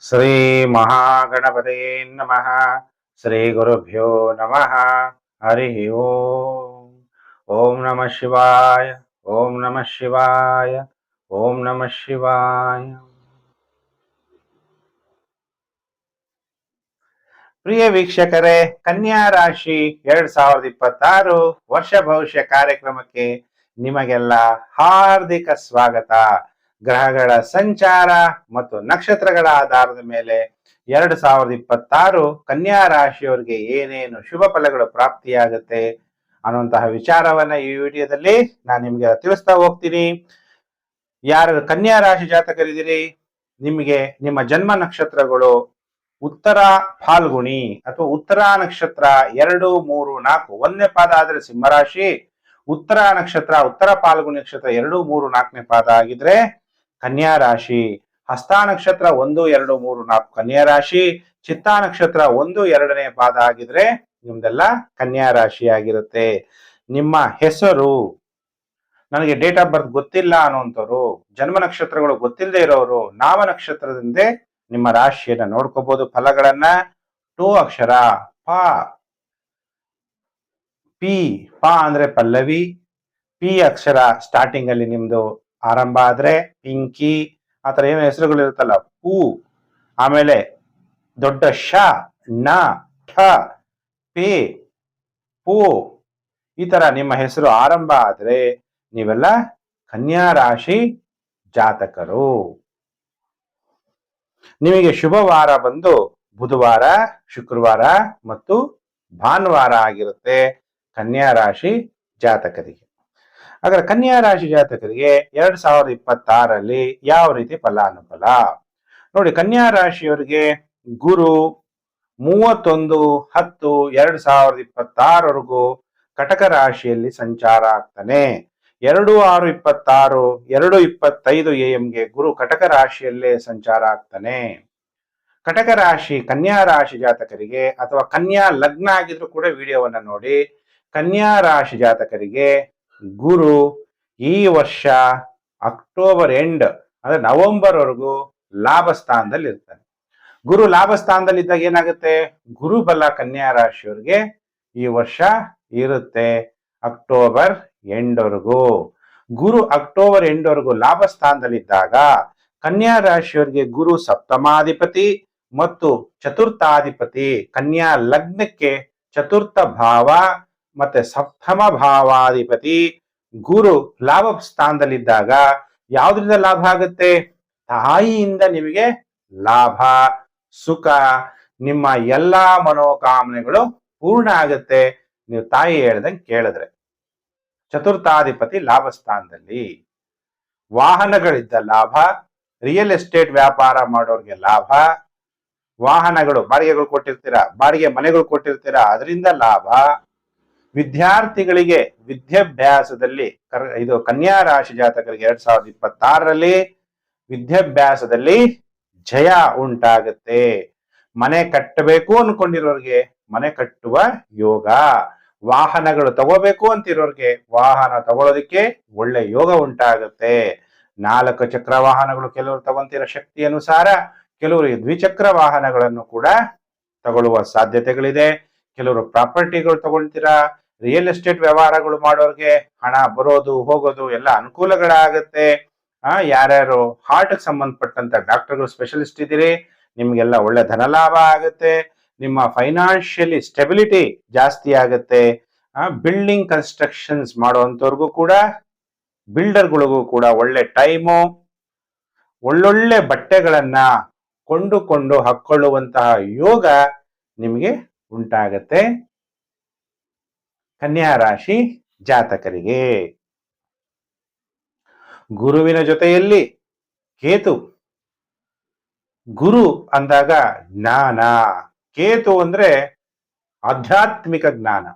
ಶ್ರೀ ಮಹಾಗಣಪತಯೇ ನಮಃ ಶ್ರೀ ಗುರುಭ್ಯೋ ನಮಃ, ಹರಿ ಓಂ. ಓಂ ನಮಃ ಶಿವಾಯ, ಓಂ ನಮಃ ಶಿವಾಯ, ಓಂ ನಮಃ ಶಿವಾಯ. ಪ್ರಿಯ ವೀಕ್ಷಕರೇ, ಕನ್ಯಾ ರಾಶಿ ಎರಡ್ ಸಾವಿರದ ಇಪ್ಪತ್ತಾರು ವರ್ಷ ಭವಿಷ್ಯ ಕಾರ್ಯಕ್ರಮಕ್ಕೆ ನಿಮಗೆಲ್ಲ ಹಾರ್ದಿಕ ಸ್ವಾಗತ. ಗ್ರಹಗಳ ಸಂಚಾರ ಮತ್ತು ನಕ್ಷತ್ರಗಳ ಆಧಾರದ ಮೇಲೆ ಎರಡ್ ಸಾವಿರದ ಇಪ್ಪತ್ತಾರು ಕನ್ಯಾ ರಾಶಿಯವರಿಗೆ ಏನೇನು ಶುಭ ಫಲಗಳು ಪ್ರಾಪ್ತಿಯಾಗುತ್ತೆ ಅನ್ನುವಂತಹ ವಿಚಾರವನ್ನ ಈ ವಿಡಿಯೋದಲ್ಲಿ ನಾನು ನಿಮ್ಗೆ ತಿಳಿಸ್ತಾ ಹೋಗ್ತೀನಿ. ಯಾರು ಕನ್ಯಾ ರಾಶಿ ಜಾತಕರಿದ್ದೀರಿ, ನಿಮಗೆ ನಿಮ್ಮ ಜನ್ಮ ನಕ್ಷತ್ರಗಳು ಉತ್ತರ ಫಾಲ್ಗುಣಿ ಅಥವಾ ಉತ್ತರ ನಕ್ಷತ್ರ ಎರಡು, ಮೂರು, ನಾಲ್ಕು, ಒಂದನೇ ಪಾದ ಆದ್ರೆ ಸಿಂಹರಾಶಿ ಉತ್ತರ ನಕ್ಷತ್ರ, ಉತ್ತರ ಪಾಲ್ಗುಣಿ ನಕ್ಷತ್ರ ಎರಡು, ಮೂರು, ನಾಲ್ಕನೇ ಪಾದ ಆಗಿದ್ರೆ ಕನ್ಯಾ ರಾಶಿ, ಹಸ್ತ ನಕ್ಷತ್ರ ಒಂದು, ಎರಡು, ಮೂರು, ನಾಲ್ಕು ಕನ್ಯಾ ರಾಶಿ, ಚಿತ್ತಾ ನಕ್ಷತ್ರ ಒಂದು, ಎರಡನೇ ಪಾದ ಆಗಿದ್ರೆ ನಿಮ್ದೆಲ್ಲ ಕನ್ಯಾ ರಾಶಿ ಆಗಿರುತ್ತೆ ನಿಮ್ಮ ಹೆಸರು? ನನಗೆ ಡೇಟ್ ಆಫ್ ಬರ್ತ್ ಗೊತ್ತಿಲ್ಲ ಅನ್ನುವಂಥವ್ರು ಜನ್ಮ ನಕ್ಷತ್ರಗಳು ಗೊತ್ತಿಲ್ಲದೆ ಇರೋರು, ನಾಮ ನಕ್ಷತ್ರದಿಂದ ನಿಮ್ಮ ರಾಶಿಯನ್ನ ನೋಡ್ಕೋಬಹುದು ಫಲಗಳನ್ನ ಟೂ ಅಕ್ಷರ, ಪ, ಪಿ, ಪ ಅಂದ್ರೆ ಪಲ್ಲವಿ, ಪಿ ಅಕ್ಷರ ಸ್ಟಾರ್ಟಿಂಗ್ ಅಲ್ಲಿ ನಿಮ್ದು ಆರಂಭ ಆದ್ರೆ ಪಿಂಕಿ ಆತರ ಏನು ಹೆಸರುಗಳು ಇರುತ್ತಲ್ಲ ಪೂ, ಆಮೇಲೆ ದೊಡ್ಡ ಶ ನ ಠ, ಪೇ, ಪೂ, ಈ ತರ ನಿಮ್ಮ ಹೆಸರು ಆರಂಭ ಆದ್ರೆ ನೀವೆಲ್ಲ ಕನ್ಯಾ ರಾಶಿ ಜಾತಕರು. ನಿಮಗೆ ಶುಭವಾರ ಬಂದು ಬುಧವಾರ, ಶುಕ್ರವಾರ ಮತ್ತು ಭಾನುವಾರ ಆಗಿರುತ್ತೆ ಕನ್ಯಾ ರಾಶಿ ಜಾತಕರಿಗೆ. ಹಾಗಾದ್ರೆ ಕನ್ಯಾ ರಾಶಿ ಜಾತಕರಿಗೆ ಎರಡ್ ಸಾವಿರದ ಇಪ್ಪತ್ತಾರಲ್ಲಿ ಯಾವ ರೀತಿ ಫಲಾನುಫಲ? ನೋಡಿ, ಕನ್ಯಾ ರಾಶಿಯವರಿಗೆ ಗುರು ಮೂವತ್ತೊಂದು, ಹತ್ತು, ಎರಡ್ ಸಾವಿರದ ಇಪ್ಪತ್ತಾರವರೆಗೂ ಕಟಕ ರಾಶಿಯಲ್ಲಿ ಸಂಚಾರ ಆಗ್ತಾನೆ. ಎರಡು ಆರು ಇಪ್ಪತ್ತಾರು, ಎರಡು ಇಪ್ಪತ್ತೈದು ಎ ಎಂಗೆ ಗುರು ಕಟಕ ರಾಶಿಯಲ್ಲೇ ಸಂಚಾರ ಆಗ್ತಾನೆ. ಕಟಕ ರಾಶಿ, ಕನ್ಯಾ ರಾಶಿ ಜಾತಕರಿಗೆ ಅಥವಾ ಕನ್ಯಾ ಲಗ್ನ ಆಗಿದ್ರು ಕೂಡ ವಿಡಿಯೋವನ್ನ ನೋಡಿ, ಕನ್ಯಾ ರಾಶಿ ಜಾತಕರಿಗೆ ಗುರು ಈ ವರ್ಷ ಅಕ್ಟೋಬರ್ ಎಂಡ್ ಅಂದ್ರೆ ನವೆಂಬರ್ ವರೆಗೂ ಲಾಭ ಸ್ಥಾನದಲ್ಲಿ ಇರ್ತಾನೆ ಗುರು ಲಾಭ ಸ್ಥಾನದಲ್ಲಿ ಇದ್ದಾಗ ಏನಾಗುತ್ತೆ? ಗುರು ಬಲ ಕನ್ಯಾ ರಾಶಿಯವರಿಗೆ ಈ ವರ್ಷ ಇರುತ್ತೆ ಅಕ್ಟೋಬರ್ ಎಂಡ್ವರೆಗೂ. ಗುರು ಅಕ್ಟೋಬರ್ ಎಂಡ್ವರೆಗೂ ಲಾಭ ಸ್ಥಾನದಲ್ಲಿದ್ದಾಗ ಕನ್ಯಾ ರಾಶಿಯವರಿಗೆ ಗುರು ಸಪ್ತಮಾಧಿಪತಿ ಮತ್ತು ಚತುರ್ಥಾಧಿಪತಿ ಕನ್ಯಾ ಲಗ್ನಕ್ಕೆ ಚತುರ್ಥ ಭಾವ ಮತ್ತೆ ಸಪ್ತಮ ಭಾವಾಧಿಪತಿ ಗುರು ಲಾಭ ಸ್ಥಾನದಲ್ಲಿದ್ದಾಗ ಯಾವ್ದ್ರಿಂದ ಲಾಭ ಆಗುತ್ತೆ? ತಾಯಿಯಿಂದ ನಿಮಗೆ ಲಾಭ, ಸುಖ, ನಿಮ್ಮ ಎಲ್ಲಾ ಮನೋಕಾಮನೆಗಳು ಪೂರ್ಣ ಆಗುತ್ತೆ. ನೀವು ತಾಯಿ ಹೇಳ್ದಂಗೆ ಕೇಳಿದ್ರೆ. ಚತುರ್ಥಾಧಿಪತಿ ಲಾಭ ಸ್ಥಾನದಲ್ಲಿ. ವಾಹನಗಳಿದ್ದ ಲಾಭ ರಿಯಲ್ ಎಸ್ಟೇಟ್ ವ್ಯಾಪಾರ ಮಾಡೋರಿಗೆ ಲಾಭ, ವಾಹನಗಳು, ಬಾಡಿಗೆಗಳು ಕೊಟ್ಟಿರ್ತೀರಾ? ಬಾಡಿಗೆ ಮನೆಗಳು ಕೊಟ್ಟಿರ್ತೀರಾ? ಅದರಿಂದ ಲಾಭ. ವಿದ್ಯಾರ್ಥಿಗಳಿಗೆ ವಿದ್ಯಾಭ್ಯಾಸದಲ್ಲಿ ಇದು ಕನ್ಯಾ ರಾಶಿ ಜಾತಕರಿಗೆ ಎರಡ್ ಸಾವಿರದ ಇಪ್ಪತ್ತಾರರಲ್ಲಿ ವಿದ್ಯಾಭ್ಯಾಸದಲ್ಲಿ ಜಯ ಉಂಟಾಗುತ್ತೆ. ಮನೆ ಕಟ್ಟಬೇಕು ಅನ್ಕೊಂಡಿರೋರ್ಗೆ ಮನೆ ಕಟ್ಟುವ ಯೋಗ. ವಾಹನಗಳು ತಗೋಬೇಕು ಅಂತಿರೋರ್ಗೆ ವಾಹನ ತಗೊಳ್ಳೋದಕ್ಕೆ ಒಳ್ಳೆ ಯೋಗ ಉಂಟಾಗುತ್ತೆ. ನಾಲ್ಕು ಚಕ್ರ ವಾಹನಗಳು ಕೆಲವರು ತಗೊಂತಿರೋ ಶಕ್ತಿ ಅನುಸಾರ, ಕೆಲವರು ದ್ವಿಚಕ್ರ ವಾಹನಗಳನ್ನು ಕೂಡ ತಗೊಳ್ಳುವ ಸಾಧ್ಯತೆಗಳಿದೆ. ಕೆಲವರು ಪ್ರಾಪರ್ಟಿಗಳು ತಗೊಳ್ತೀರಾ ರಿಯಲ್ ಎಸ್ಟೇಟ್ ವ್ಯವಹಾರಗಳು ಮಾಡೋರಿಗೆ ಹಣ ಬರೋದು, ಹೋಗೋದು ಎಲ್ಲ ಅನುಕೂಲಗಳಾಗುತ್ತೆ. ಆ, ಯಾರ್ಯಾರು ಹಾರ್ಟ್ ಸಂಬಂಧಪಟ್ಟಂತ ಡಾಕ್ಟರ್ಗಳು ಸ್ಪೆಷಲಿಸ್ಟ್ ಇದ್ದೀರಿ, ನಿಮ್ಗೆಲ್ಲ ಒಳ್ಳೆ ಧನಲಾಭ ಆಗುತ್ತೆ. ನಿಮ್ಮ ಫೈನಾನ್ಷಿಯಲಿ ಸ್ಟೆಬಿಲಿಟಿ ಜಾಸ್ತಿ ಆಗುತ್ತೆ. ಬಿಲ್ಡಿಂಗ್ ಕನ್ಸ್ಟ್ರಕ್ಷನ್ಸ್ ಮಾಡುವಂಥವ್ರಿಗೂ ಕೂಡ ಬಿಲ್ಡರ್ಗಳಿಗೂ ಕೂಡ ಒಳ್ಳೆ ಟೈಮು ಒಳ್ಳೊಳ್ಳೆ ಬಟ್ಟೆಗಳನ್ನ ಕೊಂಡುಕೊಂಡು ಹಾಕ್ಕೊಳ್ಳುವಂತಹ ಯೋಗ ನಿಮಗೆ ಉಂಟಾಗತ್ತೆ. ಕನ್ಯಾ ರಾಶಿ ಜಾತಕರಿಗೆ. ಗುರುವಿನ ಜೊತೆಯಲ್ಲಿ ಕೇತು. ಗುರು ಅಂದಾಗ ಜ್ಞಾನ. ಕೇತು ಅಂದ್ರೆ ಆಧ್ಯಾತ್ಮಿಕ ಜ್ಞಾನ.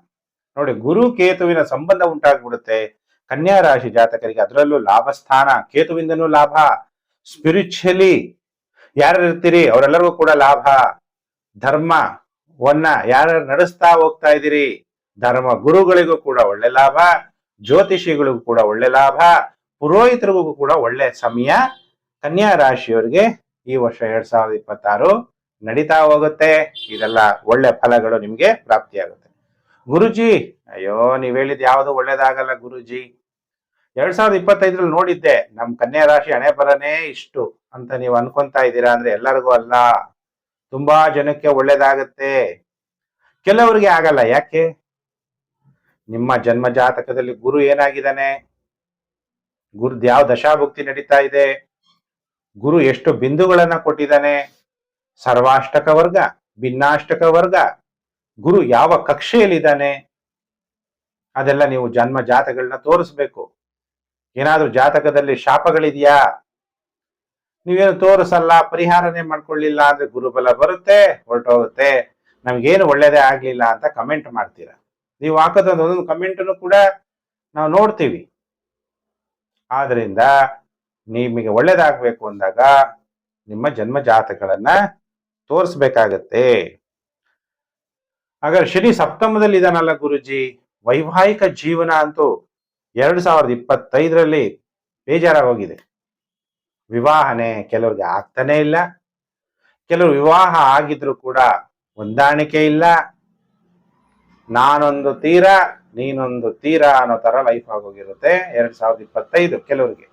ನೋಡಿ, ಗುರು ಕೇತುವಿನ ಸಂಬಂಧ ಉಂಟಾಗ್ಬಿಡುತ್ತೆ. ಕನ್ಯಾ ರಾಶಿ ಜಾತಕರಿಗೆ ಅದರಲ್ಲೂ ಲಾಭ ಸ್ಥಾನ, ಕೇತುವಿಂದನೂ ಲಾಭ. ಸ್ಪಿರಿಚುಲಿ ಯಾರು ಇರ್ತೀರಿ ಅವರೆಲ್ಲರಿಗೂ ಕೂಡ ಲಾಭ. ಧರ್ಮವನ್ನ ಯಾರು ನಡೆಸ್ತಾ ಹೋಗ್ತಾ ಇದ್ದೀರಿ? ಧರ್ಮ ಗುರುಗಳಿಗೂ ಕೂಡ ಒಳ್ಳೆ ಲಾಭ, ಜ್ಯೋತಿಷಿಗಳಿಗೂ ಕೂಡ ಒಳ್ಳೆ ಲಾಭ, ಪುರೋಹಿತರಿಗೂ ಕೂಡ ಒಳ್ಳೆ ಸಮಯ. ಕನ್ಯಾ ರಾಶಿಯವರಿಗೆ ಈ ವರ್ಷ ಎರಡ್ ಸಾವಿರದ ಇಪ್ಪತ್ತಾರು ನಡೀತಾ ಹೋಗುತ್ತೆ. ಇದೆಲ್ಲ ಒಳ್ಳೆ ಫಲಗಳು ನಿಮ್ಗೆ ಪ್ರಾಪ್ತಿಯಾಗುತ್ತೆ. ಗುರುಜಿ, ಅಯ್ಯೋ, ನೀವ್ ಹೇಳಿದ್ ಯಾವುದು ಒಳ್ಳೇದಾಗಲ್ಲ ಗುರುಜಿ. ಎರಡ್ ಸಾವಿರದ ಇಪ್ಪತ್ತೈದ್ರಲ್ಲಿ ನೋಡಿದ್ದೆ, ನಮ್ ಕನ್ಯಾ ರಾಶಿ ಹಣೆ ಬರನೇ ಇಷ್ಟು ಅಂತ ನೀವು ಅನ್ಕೊಂತಾ ಇದ್ದೀರಾ ಅಂದ್ರೆ ಎಲ್ಲರಿಗೂ ಅಲ್ಲ. ತುಂಬಾ ಜನಕ್ಕೆ ಒಳ್ಳೇದಾಗತ್ತೆ. ಕೆಲವರಿಗೆ ಆಗಲ್ಲ, ಯಾಕೆ? ನಿಮ್ಮ ಜನ್ಮ ಜಾತಕದಲ್ಲಿ ಗುರು ಏನಾಗಿದ್ದಾನೆ? ಗುರುದ್ ಯಾವ ದಶಾಭುಕ್ತಿ ನಡೀತಾ ಇದೆ? ಗುರು ಎಷ್ಟು ಬಿಂದುಗಳನ್ನ ಕೊಟ್ಟಿದ್ದಾನೆ? ಸರ್ವಾಷ್ಟಕ ವರ್ಗ, ಭಿನ್ನಾಷ್ಟಕ ವರ್ಗ, ಗುರು ಯಾವ ಕಕ್ಷೆಯಲ್ಲಿದ್ದಾನೆ? ಅದೆಲ್ಲ ನೀವು ಜನ್ಮ ಜಾತಗಳನ್ನ ತೋರಿಸ್ಬೇಕು. ಏನಾದ್ರೂ ಜಾತಕದಲ್ಲಿ ಶಾಪಗಳಿದೆಯಾ? ನೀವೇನು ತೋರಿಸಲ್ಲ, ಪರಿಹಾರನೇ ಮಾಡ್ಕೊಳ್ಳಿಲ್ಲ ಅಂದ್ರೆ ಗುರುಬಲ ಬರುತ್ತೆ, ಹೊರಟೋಗುತ್ತೆ. ನಮ್ಗೇನು ಒಳ್ಳೇದೇ ಆಗ್ಲಿಲ್ಲ ಅಂತ ಕಮೆಂಟ್ ಮಾಡ್ತೀರಾ? ನೀವು ಹಾಕೋದ್ ಒಂದೊಂದು ಕಮೆಂಟನ್ನು ಕೂಡ ನಾವು ನೋಡ್ತೀವಿ. ಆದ್ರಿಂದ ನಿಮಗೆ ಒಳ್ಳೇದಾಗಬೇಕು ಅಂದಾಗ ನಿಮ್ಮ ಜನ್ಮ ಜಾತಕಗಳನ್ನ ತೋರಿಸ್ಬೇಕಾಗತ್ತೆ. ಹಾಗಾದ್ರೆ ಶನಿ ಸಪ್ತಮದಲ್ಲಿ ಇದಾನಲ್ಲ ಗುರುಜಿ? ವೈವಾಹಿಕ ಜೀವನ ಅಂತೂ ಎರಡು ಸಾವಿರದ ಇಪ್ಪತ್ತೈದರಲ್ಲಿ ಬೇಜಾರಾಗೋಗಿದೆ. ವಿವಾಹನೆ ಕೆಲವ್ರಿಗೆ ಆಗ್ತಾನೆ ಇಲ್ಲ. ಕೆಲವರು ವಿವಾಹ ಆಗಿದ್ರು ಕೂಡ ಹೊಂದಾಣಿಕೆ ಇಲ್ಲ. ನಾನೊಂದು ತೀರ, ನೀನೊಂದು ತೀರ ಅನ್ನೋ ತರ ಲೈಫ್ ಆಗೋಗಿರುತ್ತೆ ಎರಡ್ ಸಾವಿರದ ಇಪ್ಪತ್ತೈದು ಕೆಲವರಿಗೆ.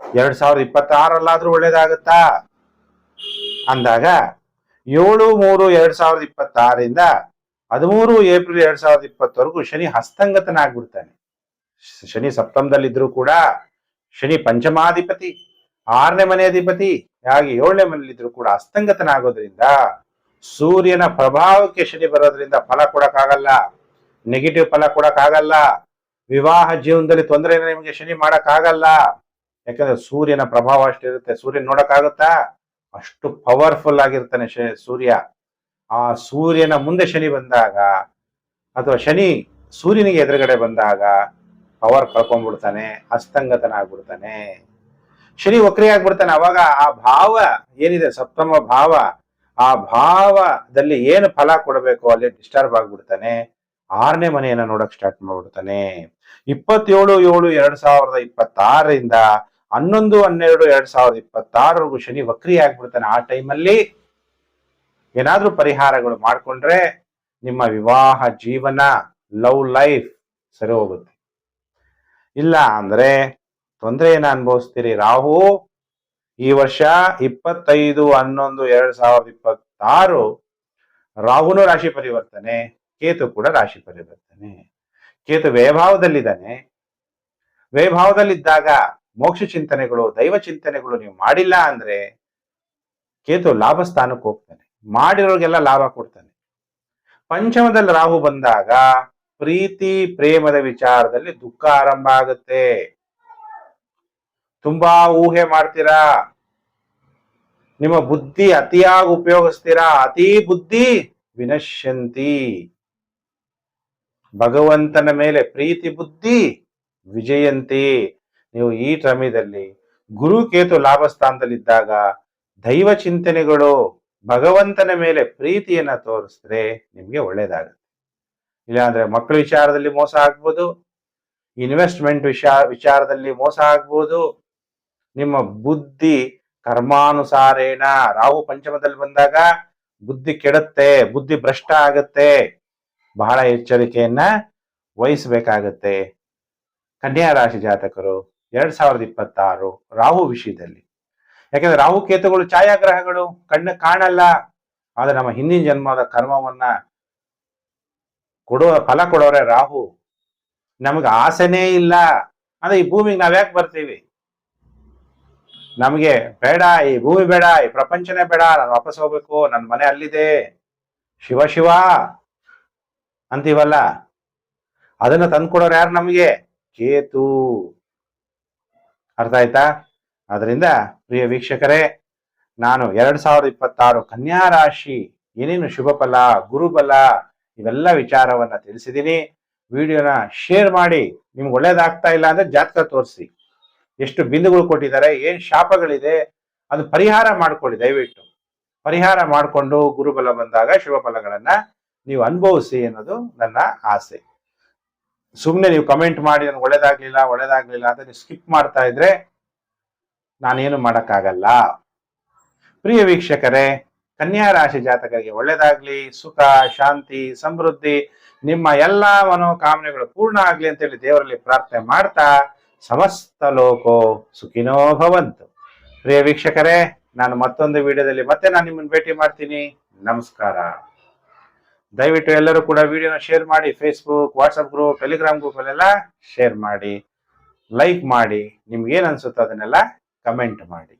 ಎರಡ್ ಸಾವಿರದ ಇಪ್ಪತ್ತಾರಲ್ಲಾದ್ರೂ ಒಳ್ಳೇದಾಗುತ್ತಾ? ಅಂದಾಗ ಏಳು ಮೂರು ಎರಡ್ ಸಾವಿರದ ಇಪ್ಪತ್ತಾರಿಂದ ಹದಿಮೂರು ಏಪ್ರಿಲ್ ಎರಡ್ ಸಾವಿರದ ಇಪ್ಪತ್ತವರೆಗೂ ಶನಿ ಹಸ್ತಂಗತನಾಗ್ಬಿಡ್ತಾನೆ. ಶನಿ ಸಪ್ತಮದಲ್ಲಿದ್ರು ಕೂಡ ಶನಿ ಪಂಚಮಾಧಿಪತಿ, ಆರನೇ ಮನೆ ಅಧಿಪತಿ, ಹಾಗೆ ಏಳನೇ ಮನೆಯಲ್ಲಿದ್ರು ಕೂಡ ಹಸ್ತಂಗತನಾಗೋದ್ರಿಂದ ಸೂರ್ಯನ ಪ್ರಭಾವಕ್ಕೆ ಶನಿ ಬರೋದ್ರಿಂದ ಫಲ ಕೊಡಕ್ಕಾಗಲ್ಲ ನೆಗೆಟಿವ್ ಫಲ ಕೊಡಕ್ಕಾಗಲ್ಲ, ವಿವಾಹ ಜೀವನದಲ್ಲಿ ತೊಂದರೆ ನಿಮಗೆ ಶನಿ ಮಾಡಕ್ಕಾಗಲ್ಲ. ಯಾಕಂದ್ರೆ ಸೂರ್ಯನ ಪ್ರಭಾವ ಅಷ್ಟಿರುತ್ತೆ ಸೂರ್ಯನ ನೋಡಕ್ಕಾಗುತ್ತಾ? ಅಷ್ಟು ಪವರ್ಫುಲ್ ಆಗಿರ್ತಾನೆ ಸೂರ್ಯ. ಆ ಸೂರ್ಯನ ಮುಂದೆ ಶನಿ ಬಂದಾಗ, ಅಥವಾ ಶನಿ ಸೂರ್ಯನಿಗೆ ಎದುರುಗಡೆ ಬಂದಾಗ ಪವರ್ ಕಳ್ಕೊಂಡ್ಬಿಡ್ತಾನೆ, ಅಸ್ತಂಗತನಾಗ್ಬಿಡ್ತಾನೆ. ಶನಿ ವಕ್ರಿ ಆಗ್ಬಿಡ್ತಾನೆ ಅವಾಗ ಆ ಭಾವ ಏನಿದೆ? ಸಪ್ತಮ ಭಾವ. ಆ ಭಾವದಲ್ಲಿ ಏನು ಫಲ ಕೊಡಬೇಕು ಅಲ್ಲಿ ಡಿಸ್ಟರ್ಬ್ ಆಗ್ಬಿಡ್ತಾನೆ. ಆರನೇ ಮನೆಯನ್ನ ನೋಡಕ್ ಸ್ಟಾರ್ಟ್ ಮಾಡ್ಬಿಡ್ತಾನೆ. ಇಪ್ಪತ್ತೇಳು, ಏಳು, ಎರಡ್ ಸಾವಿರದ ಇಪ್ಪತ್ತಾರರಿಂದ ಹನ್ನೊಂದು, ಹನ್ನೆರಡು, ಎರಡ್ ಸಾವಿರದ ಇಪ್ಪತ್ತಾರವರೆಗೂ ಶನಿ ವಕ್ರಿ ಆಗ್ಬಿಡ್ತಾನೆ. ಆ ಟೈಮಲ್ಲಿ ಏನಾದ್ರೂ ಪರಿಹಾರಗಳು ಮಾಡ್ಕೊಂಡ್ರೆ ನಿಮ್ಮ ವಿವಾಹ ಜೀವನ ಲವ್ ಲೈಫ್ ಸರಿ ಹೋಗುತ್ತೆ. ಇಲ್ಲ ಅಂದ್ರೆ ತೊಂದರೆಯನ್ನ ಅನುಭವಿಸ್ತೀರಿ. ರಾಹು ಈ ವರ್ಷ ಇಪ್ಪತ್ತೈದು ಹನ್ನೊಂದು ಎರಡ್ ಸಾವಿರದ ಇಪ್ಪತ್ತಾರು ರಾಹುನು ರಾಶಿ ಪರಿವರ್ತನೆ, ಕೇತು ಕೂಡ ರಾಶಿ ಪರಿವರ್ತನೆ. ಕೇತು ವೈಭಾವದಲ್ಲಿದ್ದಾನೆ ವೈಭಾವದಲ್ಲಿದ್ದಾಗ ಮೋಕ್ಷ ಚಿಂತನೆಗಳು, ದೈವ ಚಿಂತನೆಗಳು ನೀವು ಮಾಡಿಲ್ಲ ಅಂದ್ರೆ ಕೇತು ಲಾಭ ಸ್ಥಾನಕ್ಕೆ ಹೋಗ್ತಾನೆ. ಮಾಡಿರೋರಿಗೆಲ್ಲ ಲಾಭ ಕೊಡ್ತಾನೆ. ಪಂಚಮದಲ್ಲಿ ರಾಹು ಬಂದಾಗ ಪ್ರೀತಿ, ಪ್ರೇಮದ ವಿಚಾರದಲ್ಲಿ ದುಃಖ ಆರಂಭ ಆಗುತ್ತೆ. ತುಂಬಾ ಊಹೆ ಮಾಡ್ತೀರಾ? ನಿಮ್ಮ ಬುದ್ಧಿ ಅತಿಯಾಗಿ ಉಪಯೋಗಿಸ್ತೀರಾ? ಅತಿ ಬುದ್ಧಿ ವಿನಶ್ಯಂತಿ. ಭಗವಂತನ ಮೇಲೆ ಪ್ರೀತಿ ಬುದ್ಧಿ ವಿಜಯಂತಿ. ನೀವು ಈ ಸಮಯದಲ್ಲಿ ಗುರು ಕೇತು ಲಾಭ ಸ್ಥಾನದಲ್ಲಿದ್ದಾಗ ದೈವ ಚಿಂತನೆಗಳು ಭಗವಂತನ ಮೇಲೆ ಪ್ರೀತಿಯನ್ನ ತೋರಿಸಿದ್ರೆ ನಿಮ್ಗೆ ಒಳ್ಳೇದಾಗುತ್ತೆ. ಇಲ್ಲಾಂದ್ರೆ ಮಕ್ಕಳ ವಿಚಾರದಲ್ಲಿ ಮೋಸ ಆಗ್ಬೋದು ಇನ್ವೆಸ್ಟ್ಮೆಂಟ್ ವಿಷಯ ವಿಚಾರದಲ್ಲಿ ಮೋಸ ಆಗ್ಬೋದು ನಿಮ್ಮ ಬುದ್ಧಿ ಕರ್ಮಾನುಸಾರೇಣ ರಾಹು ಪಂಚಮದಲ್ಲಿ ಬಂದಾಗ ಬುದ್ಧಿ ಕೆಡುತ್ತೆ, ಬುದ್ಧಿ ಭ್ರಷ್ಟ ಆಗತ್ತೆ. ಬಹಳ ಎಚ್ಚರಿಕೆಯನ್ನ ವಹಿಸಬೇಕಾಗತ್ತೆ. ಕನ್ಯಾ ರಾಶಿ ಜಾತಕರು, ಎರಡ್ ಸಾವಿರದ ಇಪ್ಪತ್ತಾರು ರಾಹು ವಿಷಯದಲ್ಲಿ. ಯಾಕಂದ್ರೆ ರಾಹು ಕೇತುಗಳು ಛಾಯಾಗ್ರಹಗಳು, ಕಣ್ಣು ಕಾಣಲ್ಲ. ಆದ್ರೆ ನಮ್ಮ ಹಿಂದಿನ ಜನ್ಮದ ಕರ್ಮವನ್ನ ಕೊಡುವ ಫಲ ಕೊಡೋರೆ ರಾಹು. ನಮಗೆ ಆಸೆನೇ ಇಲ್ಲ. ಅಂದ್ರೆ ಈ ಭೂಮಿಗೆ ನಾವ್ಯಾಕೆ ಬರ್ತೀವಿ? ನಮಗೆ ಬೇಡ, ಈ ಭೂಮಿ ಬೇಡ, ಈ ಪ್ರಪಂಚನೇ ಬೇಡ, ನಾನು ವಾಪಸ್ ಹೋಗ್ಬೇಕು ನನ್ನ ಮನೆ ಅಲ್ಲಿದೆ. ಶಿವ ಶಿವ. ಅಂತೀವಲ್ಲ? ಅದನ್ನ ತಂದ್ಕೊಡೋರು ಯಾರು ನಮಗೆ? ಕೇತು ಅರ್ಥ ಆಯ್ತಾ? ಅದರಿಂದ ಪ್ರಿಯ ವೀಕ್ಷಕರೇ, ನಾನು ಎರಡ್ ಸಾವಿರದ ಇಪ್ಪತ್ತಾರು ಕನ್ಯಾ ರಾಶಿ, ಏನೇನು ಶುಭ ಫಲ ಗುರುಬಲ ಇವೆಲ್ಲ ವಿಚಾರವನ್ನ ತಿಳಿಸಿದ್ದೀನಿ ವಿಡಿಯೋನ ಶೇರ್ ಮಾಡಿ, ನಿಮ್ಗೆ ಒಳ್ಳೇದಾಗ್ತಾ ಇಲ್ಲ ಅಂದ್ರೆ ಜಾತಕ ತೋರಿಸಿ. ಎಷ್ಟು ಬಿಂದುಗಳು ಕೊಟ್ಟಿದ್ದಾರೆ, ಏನ್ ಶಾಪಗಳಿದೆ, ಅದು ಪರಿಹಾರ ಮಾಡ್ಕೊಳ್ಳಿ, ದಯವಿಟ್ಟು. ಪರಿಹಾರ ಮಾಡಿಕೊಂಡು ಗುರುಬಲ ಬಂದಾಗ ಶುಭ ಫಲಗಳನ್ನ ನೀವು ಅನುಭವಿಸಿ ಅನ್ನೋದು ನನ್ನ ಆಸೆ. ಸುಮ್ಮನೆ ನೀವು ಕಮೆಂಟ್ ಮಾಡಿ, ನನ್ಗೆ ಒಳ್ಳೇದಾಗ್ಲಿಲ್ಲ ಒಳ್ಳೇದಾಗ್ಲಿಲ್ಲ ಅಂತ ನೀವು ಸ್ಕಿಪ್ ಮಾಡ್ತಾ ಇದ್ರೆ ನಾನೇನು ಮಾಡೋಕ್ಕಾಗಲ್ಲ. ಪ್ರಿಯ ವೀಕ್ಷಕರೇ, ಕನ್ಯಾ ರಾಶಿ ಜಾತಕರಿಗೆ ಒಳ್ಳೇದಾಗ್ಲಿ, ಸುಖ, ಶಾಂತಿ, ಸಮೃದ್ಧಿ, ನಿಮ್ಮ ಎಲ್ಲಾ ಮನೋಕಾಮನೆಗಳು ಪೂರ್ಣ ಆಗ್ಲಿ ಅಂತೇಳಿ ದೇವರಲ್ಲಿ ಪ್ರಾರ್ಥನೆ ಮಾಡ್ತಾ ಸಮಸ್ತ ಲೋಕೋ ಸುಖಿನೋ ಭವಂತು. ಪ್ರಿಯ ವೀಕ್ಷಕರೇ, ನಾನು ಮತ್ತೊಂದು ವಿಡಿಯೋದಲ್ಲಿ ಮತ್ತೆ ನಾನು ನಿಮ್ಮನ್ನು ಭೇಟಿ ಮಾಡ್ತೀನಿ. ನಮಸ್ಕಾರ. ದಯವಿಟ್ಟು ಎಲ್ಲರೂ ಕೂಡ ವಿಡಿಯೋನ ಶೇರ್ ಮಾಡಿ Facebook WhatsApp group Telegram group ಅಲ್ಲೆಲ್ಲ ಶೇರ್ ಮಾಡಿ ಲೈಕ್ ಮಾಡಿ ನಿಮ್ಗೆ ಏನ್ ಅನ್ಸುತ್ತೋ ಅದನ್ನೆಲ್ಲ ಕಮೆಂಟ್ ಮಾಡಿ.